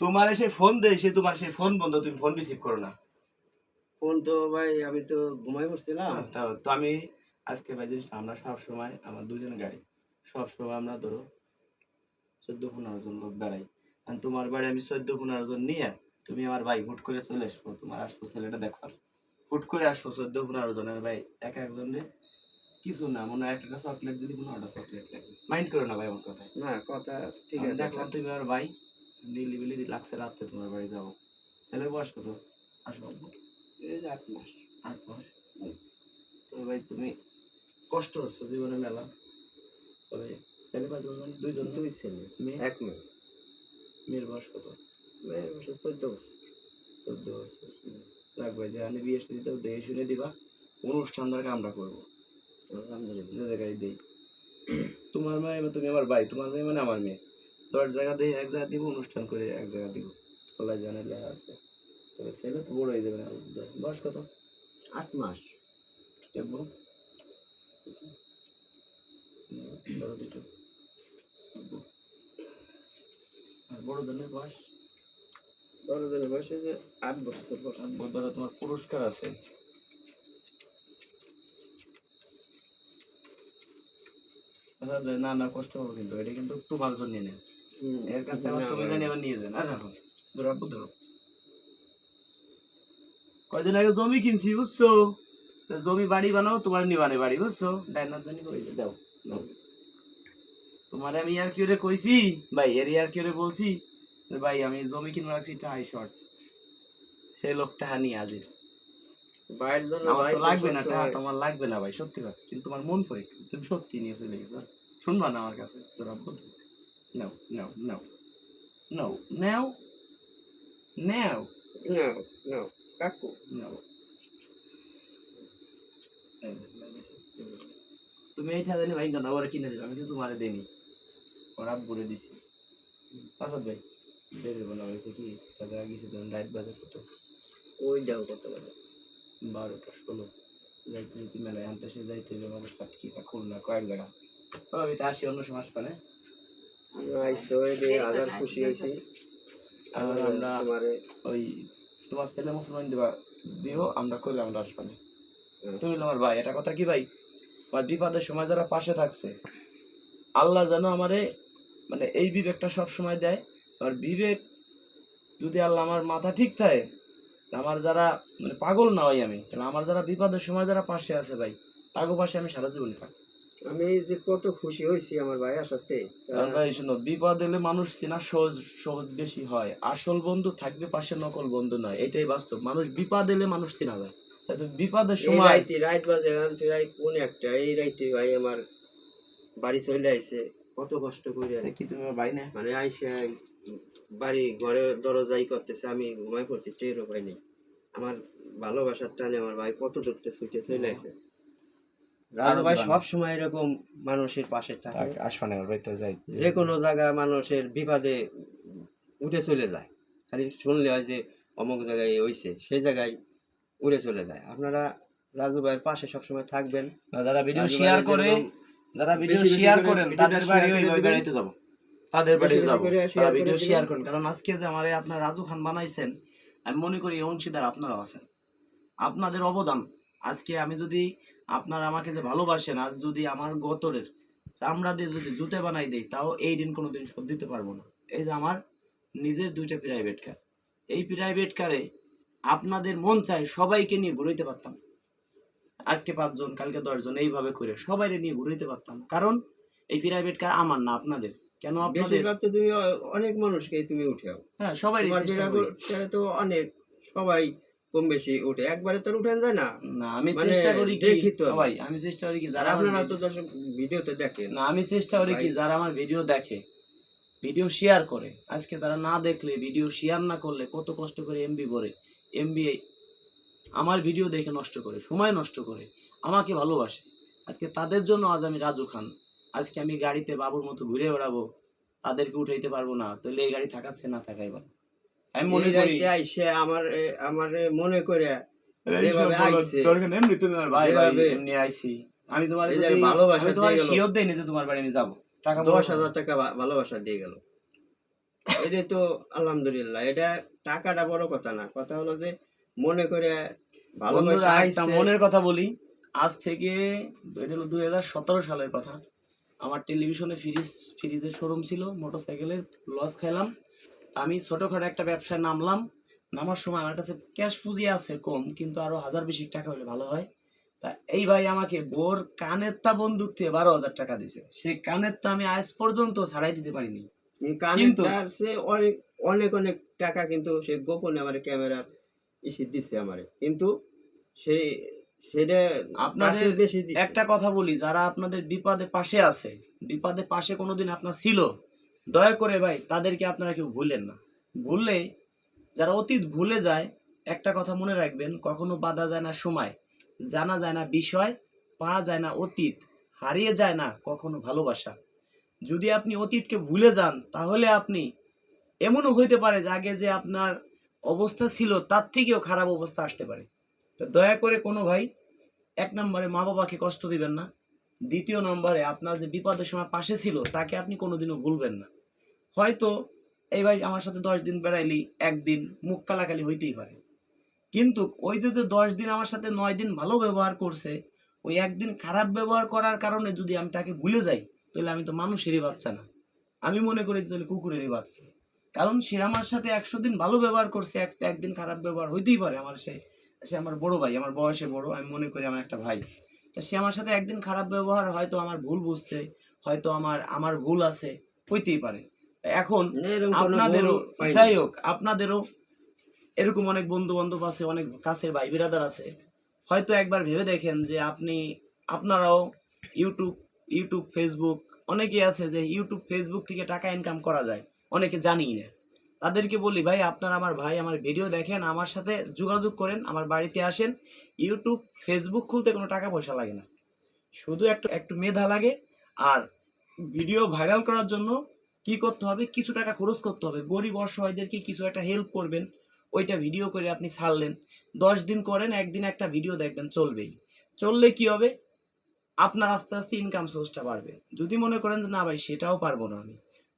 তোমার এসে ফোন দেয় সে তোমার সেই ফোন বন্ধ তুমি ফোন রিসিভ করো না। ফোন তো ভাই আমি তো ঘুমাই পড়ছিলাম তো আমি আজকে ভাই জিনিস আমরা সব সময় আমার দুজন গাড়ি সব সময় আমরা ধরো চোদ্দ পনেরো জন লোক বেড়াই। তোমার বাড়ি আমি চোদ্দ পনেরো জন নিয়ে তুমি আমার ভাই হুট করে চলে আসব তোমার আসব ছেলেটা দেখবার হুট করে আসব চোদ্দ পনেরো জনের ভাই এক একজনের কিছু না মনে হয় একটা চকলেট যদি পনেরোটা চকলেট লাগবে। মাইন্ড করো না ভাই আমার কথায়। না কথা ঠিক আছে। দেখলাম তুমি আমার ভাই নিলিবিলি লাগছে রাত্রে তোমার বাড়ি যাব। ছেলের বয়স কত? আসো এই যে আট মাস। আট মাস। তো ভাই তুমি কষ্ট হচ্ছে জীবনে মেলা। তবে ছেলে পাঁচ দুজন? দুইজন। দুই ছেলে। মেয়ে এক মেয়ে। মেয়ের বয়স কত? মেয়ের বয়স চোদ্দ বছর। চোদ্দ বছর। লাগবে যে আমি বিয়ে সাথে দিতে দেখে শুনে দিবা। অনুষ্ঠান দ্বারা আমরা করব। আলহামদুলিল্লাহ। যে জায়গায় দিই। তোমার মেয়ে বা তুমি আমার ভাই তোমার মেয়ে মানে আমার মেয়ে। দশ জায়গা দিয়ে এক জায়গা দিব অনুষ্ঠান করে এক জায়গা দিব। খোলায় জানের লেখা আছে। তবে ছেলে তো বড় হয়ে যাবে না বয়স কত? আট মাস। দেখব বড় ধরনের বয়স? যে আট বছর বয়স। বোধহয় তোমার পুরস্কার আছে। আচ্ছা, না না কষ্ট হবে কিন্তু এটা কিন্তু তোমার জন্য হুম, এর কাছে আবার তুমি জানি আবার নিয়ে যান। আর রাখো। ধরো ধরো। কয়দিন আগে জমি কিনছি বুঝছ? জমি বাড়ি বানাও তোমার নিবানে বাড়ি বুঝছ? ডাইনার জানি করে দাও তোমার আমি আর কি কইছি ভাই এর আর কি বলছি ভাই আমি জমি কিনে রাখছি টাই শর্ট। সেই লোকটা হানি হাজির। ভাইয়ের জন্য আমার লাগবে না টাকা তোমার লাগবে না ভাই সত্যি কথা কিন্তু তোমার মন পড়ে তুমি সত্যি নিয়ে চলে গেছো শুনবা না আমার কাছে? তোর নাও নাও নাও নাও নাও নাও না না কাকু নাও তুমি এইটা জানি ভাই না ওরা কিনে দিবে আমি কিন্তু তোমারে দেনি ওরা বলে দিছি। আসাদ ভাই দেরি বলা হয়েছে কি? তাদের আগে ধরুন রাত বাজে কত? ওই যাও কত বলে বারোটা ষোলো। যাইতে যাইতে মেলায় আনতে সে যাইতে হবে আমাদের সাতক্ষীরা খুলনা কয়েক জায়গা আমি তো আসি অন্য সময় আসবে না আইসো এই যে হাজার খুশি হয়েছি। আর আমরা ওই তোমার ছেলে মুসলমান দিবা দিও আমরা করলে আমরা আসব তুমি আমার ভাই এটা কথা কি ভাই? আমার বিপদের সময় যারা পাশে থাকছে আল্লাহ যেন আমারে মানে এই বিবেকটা সব সময় দেয়। আর বিবেক যদি আল্লাহ আমার মাথা ঠিক থাকে আমার যারা মানে পাগল না হয় আমি তাহলে আমার যারা বিপদের সময় যারা পাশে আছে ভাই তাগো পাশে আমি সারা জীবন থাকি আমি যে কত খুশি হয়েছি আমার ভাইয়ের সাথে কারণ ভাই শোনো বিপদ এলে মানুষ চেনা সহজ সহজ বেশি হয়। আসল বন্ধু থাকবে পাশে নকল বন্ধু নয়। এটাই বাস্তব। মানুষ বিপদ এলে মানুষ চেনা যায়। তাই তো বিপদের এই সময় রাইতে রাইত বাজে এখন প্রায় কোন একটা এই রাইতে ভাই আমার বাড়ি চলে আইছে। কত কষ্ট করে আর কি তুমি ভাই না? মানে আইসে বাড়ি ঘরে দরজাই করতেছে আমি ঘুমাই পড়ছি টেরও পাইনি। আমার ভালোবাসার টানে আমার ভাই কত দূরতে ছুটে চলে আসে রাজু ভাই সব সময় এরকম মানুষের পাশে থাকে। আমার বাড়িতে যাই যে কোনো জায়গায় মানুষের বিপদে উঠে চলে যায়। খালি শুনলে হয় যে অমুক জায়গায় হইছে সেই জায়গায় উড়ে চলে যায়। আপনারা রাজু ভাইয়ের পাশে সবসময় থাকবেন। যারা ভিডিও শেয়ার করে যারা ভিডিও শেয়ার করেন তাদের বাড়ি ওই ওই বাড়িতে যাব। তাদের বাড়ি যাব। তারা ভিডিও শেয়ার করেন। কারণ আজকে যে আমারে আপনার রাজু খান বানাইছেন আমি মনে করি অংশীদার আপনারাও আছেন। আপনাদের অবদান। আজকে আমি যদি আপনারা আমাকে যে ভালোবাসেন আজ যদি আমার গতরের চামড়া দিয়ে যদি জুতে বানাই দেই তাও এই দিন কোনোদিন শোধ দিতে পারব না। এই যে আমার নিজের দুইটা প্রাইভেট কার এই প্রাইভেট কারে আপনাদের মন চায় সবাইকে নিয়ে ঘুরাইতে পারতাম। আজকে পাঁচজন কালকে দশজন এইভাবে করে সবাই নিয়ে ঘুরাইতে পারতাম। কারণ এই প্রাইভেট কার আমার না আপনাদের। কেন আপনাদের? তো তুমি অনেক মানুষকে তুমি উঠাও। হ্যাঁ সবাই তো অনেক সবাই কম বেশি উঠে। একবারে তো উঠেন যায় না। না আমি মানে চেষ্টা করি দেখি তো। ভাই আমি চেষ্টা করি কি যারা আমার আপনারা তো ভিডিও- দর্শক ভিডিওতে দেখেন। না আমি চেষ্টা করি কি যারা আমার ভিডিও দেখে ভিডিও শেয়ার করে। আজকে তারা না দেখলে ভিডিও শেয়ার না করলে কত কষ্ট করে এমবি ভরে এমবি আমার ভিডিও দেখে নষ্ট করে সময় নষ্ট করে আমাকে ভালোবাসে। আজকে তাদের জন্য আজ আমি রাজু খান। আজকে আমি গাড়িতে বাবুর মতো ঘুরে বেড়াবো তাদেরকে উঠাইতে পারব না তাহলে এই গাড়ি থাকাচ্ছে না থাকাই ভালো। আমি মনে করি আইসে আমার আমার মনে করে যেভাবে আইছে, দরকার এমনি তুমি আমার ভাই ভাই এমনি আইছি আমি তোমার ভালোবাসা তোমার শিওর দেইনি যে তোমার বাড়ি আমি যাব। টাকা দশ হাজার টাকা ভালোবাসা দিয়ে গেল। এটা তো আলহামদুলিল্লাহ এটা টাকাটা বড় কথা না। কথা হলো যে মনে করে ভালোবাসা আইছে মনের কথা বলি। আজ থেকে এটা হলো দুই হাজার সতেরো সালের কথা। আমার টেলিভিশনে ফ্রিজ ফ্রিজের শোরুম ছিল মোটরসাইকেলের লস খাইলাম। আমি ছোটখাটো একটা ব্যবসায় নামলাম নামার সময় আমার কাছে ক্যাশ পুঁজি আছে কম কিন্তু আরও হাজার বেশি টাকা হলে ভালো হয়। তা এই ভাই আমাকে বোর কানের তা বন্দুক থেকে বারো হাজার টাকা দিছে সেই কানের তা আমি আজ পর্যন্ত ছাড়াই দিতে পারিনি। কিন্তু- সে অনেক অনেক অনেক টাকা কিন্তু সে গোপনে আমার ক্যামেরার ইসে দিছে আমারে। কিন্তু সে সেটা আপনাদের বেশি একটা কথা বলি যারা আপনাদের বিপদে পাশে আছে বিপদে পাশে কোনোদিন আপনার ছিল দয়া করে ভাই, তাদেরকে আপনারা কেউ ভুলেন না। ভুললে যারা অতীত ভুলে যায়, একটা কথা মনে রাখবেন, কখনো বাধা যায় না সময়। জানা যায় না বিষয়, পাওয়া যায় না অতীত, হারিয়ে যায় না কখনো ভালোবাসা। যদি আপনি অতীতকে ভুলে যান, তাহলে আপনি এমনও হইতে পারে যে আগে যে আপনার অবস্থা ছিল, তার থেকেও খারাপ অবস্থা আসতে পারে। তো দয়া করে কোনো ভাই, এক নম্বরে মা বাবাকে কষ্ট দিবেন না। দ্বিতীয় নম্বরে আপনার যে বিপদের সময় পাশে ছিল, তাকে আপনি কোনোদিনও ভুলবেন না। হয়তো এই ভাই আমার সাথে দশ দিন বেড়াইলি, একদিন মুখ কালাকালি হইতেই পারে। কিন্তু ওই যে দশ দিন আমার সাথে নয় দিন ভালো ব্যবহার করছে, ওই একদিন খারাপ ব্যবহার করার কারণে যদি আমি তাকে ভুলে যাই, তাহলে আমি তো মানুষেরই বাচ্চা না। আমি মনে করি তাহলে কুকুরেরই বাচ্চা। কারণ সে আমার সাথে একশো দিন ভালো ব্যবহার করছে একটা একদিন খারাপ ব্যবহার হইতেই পারে আমার সে সে আমার বড় ভাই, আমার বয়সে বড়, আমি মনে করি আমার একটা ভাই। তা সে আমার সাথে একদিন খারাপ ব্যবহার হয়তো আমার ভুল বুঝছে, হয়তো আমার আমার ভুল আছে, হইতেই পারে। এখন আপনাদেরও যাই হোক আপনাদেরও এরকম অনেক বন্ধু বান্ধব আছে অনেক কাছের ভাই বিরাদার আছে। হয়তো একবার ভেবে দেখেন যে আপনি আপনারাও ইউটিউব ইউটিউব ফেসবুক অনেকেই আছে যে ইউটিউব ফেসবুক থেকে টাকা ইনকাম করা যায়। অনেকে জানি না। তাদেরকে বলি ভাই আপনারা আমার ভাই আমার ভিডিও দেখেন আমার সাথে যোগাযোগ করেন আমার বাড়িতে আসেন। ইউটিউব ফেসবুক খুলতে কোনো টাকা পয়সা লাগে না। শুধু একটু একটু মেধা লাগে আর ভিডিও ভাইরাল করার জন্য কি করতে হবে? কিছু টাকা খরচ করতে হবে। গরিব অসহায়দেরকে কিছু একটা হেল্প করবেন। ওইটা ভিডিও করে আপনি ছাড়লেন। দশ দিন করেন, একদিন একটা ভিডিও দেখবেন, চলবেই। চললে কি হবে? আপনার আস্তে আস্তে ইনকাম সোর্সটা বাড়বে। যদি মনে করেন যে, না ভাই, সেটাও পারব না আমি।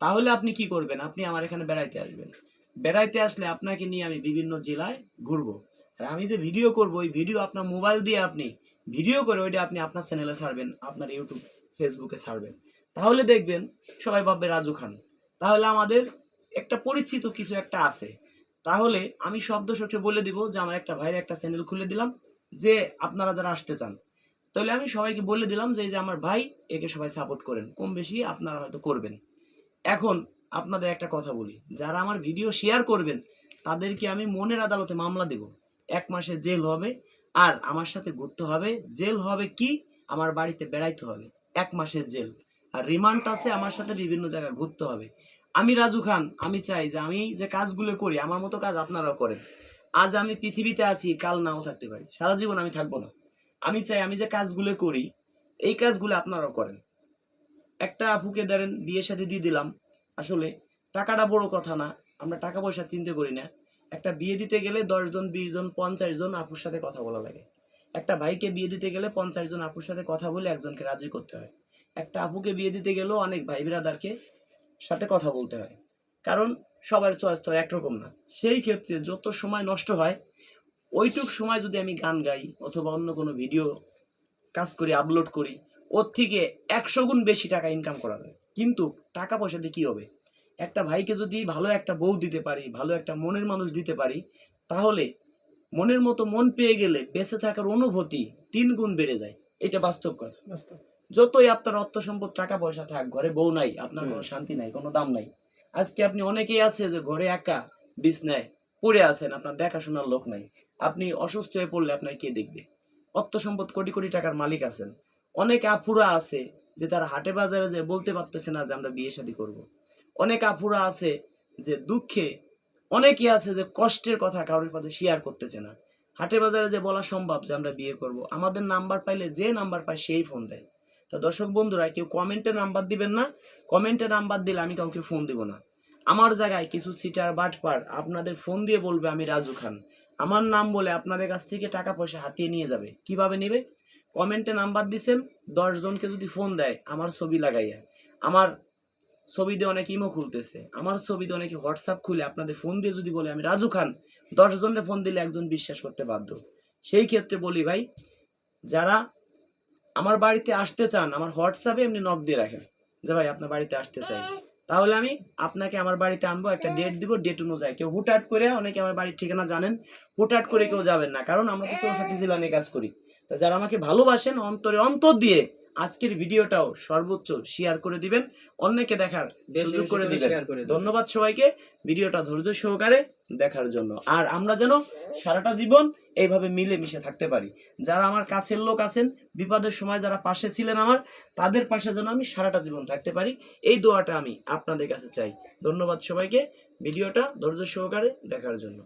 তাহলে আপনি কি করবেন? আপনি আমার এখানে বেড়াইতে আসবেন। বেড়াইতে আসলে আপনাকে নিয়ে আমি বিভিন্ন জেলায় ঘুরবো। আর আমি যে ভিডিও করব, ওই ভিডিও আপনার মোবাইল দিয়ে আপনি ভিডিও করে ওইটা আপনি আপনার চ্যানেলে ছাড়বেন, আপনার ইউটিউব ফেসবুকে ছাড়বেন। তাহলে দেখবেন সবাই ভাববে রাজু খান। তাহলে আমাদের একটা পরিচিত কিছু একটা আছে। তাহলে আমি শব্দ সূত্রে বলে দিব যে আমার একটা ভাইয়ের একটা চ্যানেল খুলে দিলাম, যে আপনারা যারা আসতে চান। তাহলে আমি সবাইকে বলে দিলাম যে যে আমার ভাই, একে সবাই সাপোর্ট করেন। কম বেশি আপনারা হয়তো করবেন। এখন আপনাদের একটা কথা বলি, যারা আমার ভিডিও শেয়ার করবেন, তাদেরকে আমি মনের আদালতে মামলা দেব। এক মাসে জেল হবে, আর আমার সাথে ঘুরতে হবে। জেল হবে কি? আমার বাড়িতে বেড়াইতে হবে। এক মাসের জেল। আর রিমান্ড আছে আমার সাথে বিভিন্ন জায়গায় ঘুরতে হবে। আমি রাজু খান, আমি চাই যে আমি যে কাজগুলো করি, আমার মতো কাজ আপনারাও করেন। আজ আমি পৃথিবীতে আছি, কাল নাও থাকতে পারি। সারা জীবন আমি থাকব না। আমি চাই আমি যে কাজগুলো করি, এই কাজগুলো আপনারাও করেন। একটা আপুকে ধরেন বিয়ের সাথে দিয়ে দিলাম। আসলে টাকাটা বড় কথা না, আমরা টাকা পয়সা চিন্তা করি না। একটা বিয়ে দিতে গেলে দশ জন, বিশ জন, পঞ্চাশ জন আপুর সাথে কথা বলা লাগে। একটা ভাইকে বিয়ে দিতে গেলে পঞ্চাশ জন আপুর সাথে কথা বলে একজনকে রাজি করতে হয়। একটা আপুকে বিয়ে দিতে গেলেও অনেক ভাই বিরাদারকে সাথে কথা বলতে হয়। কারণ সবার চয়েস তো একরকম না। সেই ক্ষেত্রে যত সময় নষ্ট হয়, ওইটুক সময় যদি আমি গান গাই অথবা অন্য কোনো ভিডিও কাজ করি আপলোড করি, ওর থেকে একশো গুণ বেশি টাকা ইনকাম করা যায়। কিন্তু টাকা পয়সা দিয়ে কী হবে? একটা ভাইকে যদি ভালো একটা বউ দিতে পারি, ভালো একটা মনের মানুষ দিতে পারি, তাহলে মনের মতো মন পেয়ে গেলে বেঁচে থাকার অনুভূতি তিন গুণ বেড়ে যায়। এটা বাস্তব কথা। যতই আপনার অর্থ সম্পদ টাকা পয়সা থাক ঘরে বউ নাই আপনার কোনো শান্তি নাই কোনো দাম নাই। আজকে আপনি অনেকেই আছে যে ঘরে একা বিছনায় পড়ে আছেন আপনার দেখাশোনার লোক নাই। আপনি অসুস্থ হয়ে পড়লে আপনার কে দেখবে? অর্থ সম্পদ কোটি কোটি টাকার মালিক আছেন। অনেক আফুরা আছে যে তারা হাটে বাজারে যে বলতে পারতেছে না যে আমরা বিয়ে শাদী করব। অনেক আফুরা আছে যে দুঃখে অনেকে আছে যে কষ্টের কথা কারোর কাছে শেয়ার করতেছে না। হাটে বাজারে যে বলা সম্ভব যে আমরা বিয়ে করব আমাদের নাম্বার পাইলে যে নাম্বার পায় সেই ফোন দেয়। তো দর্শক বন্ধুরা, কেউ কমেন্টে নাম্বার দিবেন না। কমেন্টে নাম্বার দিলে আমি কাউকে ফোন দিব না। আমার জায়গায় কিছু সিটার বাটপার আপনাদের ফোন দিয়ে বলবে আমি রাজু খান। আমার নাম বলে আপনাদের কাছ থেকে টাকা পয়সা হাতিয়ে নিয়ে যাবে। কীভাবে নেবে? কমেন্টে নাম্বার দিছেন জনকে যদি ফোন দেয়, আমার ছবি লাগাইয়া। আমার ছবি দিয়ে অনেকে ইমো খুলতেছে। আমার ছবি দিয়ে অনেকে হোয়াটসঅ্যাপ খুলে আপনাদের ফোন দিয়ে যদি বলে আমি রাজু খান, দশ জনের ফোন দিলে একজন বিশ্বাস করতে বাধ্য। সেই ক্ষেত্রে বলি ভাই, যারা আমার বাড়িতে আসতে চান, আমার হোয়াটসঅ্যাপে এমনি নক দিয়ে রাখেন যে, ভাই, আপনার বাড়িতে আসতে চাই। তাহলে আমি আপনাকে আমার বাড়িতে আনব, একটা ডেট দিব ডেট অনুযায়ী। কেউ হুটহাট করে, অনেকে আমার বাড়ির ঠিকানা জানেন, হুটহাট করে কেউ যাবেন না, কারণ আমরা তো চৌষট্টি জেলা নিয়ে কাজ করি। তো যারা আমাকে ভালোবাসেন, অন্তরে অন্তর দিয়ে আজকের ভিডিওটাও সর্বোচ্চ শেয়ার করে দিবেন অন্যকে দেখার সুযোগ করে করে দিবেন। করে দিবেন। ধন্যবাদ সবাইকে ভিডিওটা ধৈর্য সহকারে দেখার জন্য। আর আমরা যেন সারাটা জীবন এইভাবে মিলে মিশে থাকতে পারি। যারা আমার কাছের লোক আছেন বিপদের সময় যারা পাশে ছিলেন আমার তাদের পাশে যেন আমি সারাটা জীবন থাকতে পারি। এই দোয়াটা আমি আপনাদের কাছে চাই। ধন্যবাদ সবাইকে ভিডিওটা ধৈর্য সহকারে দেখার জন্য।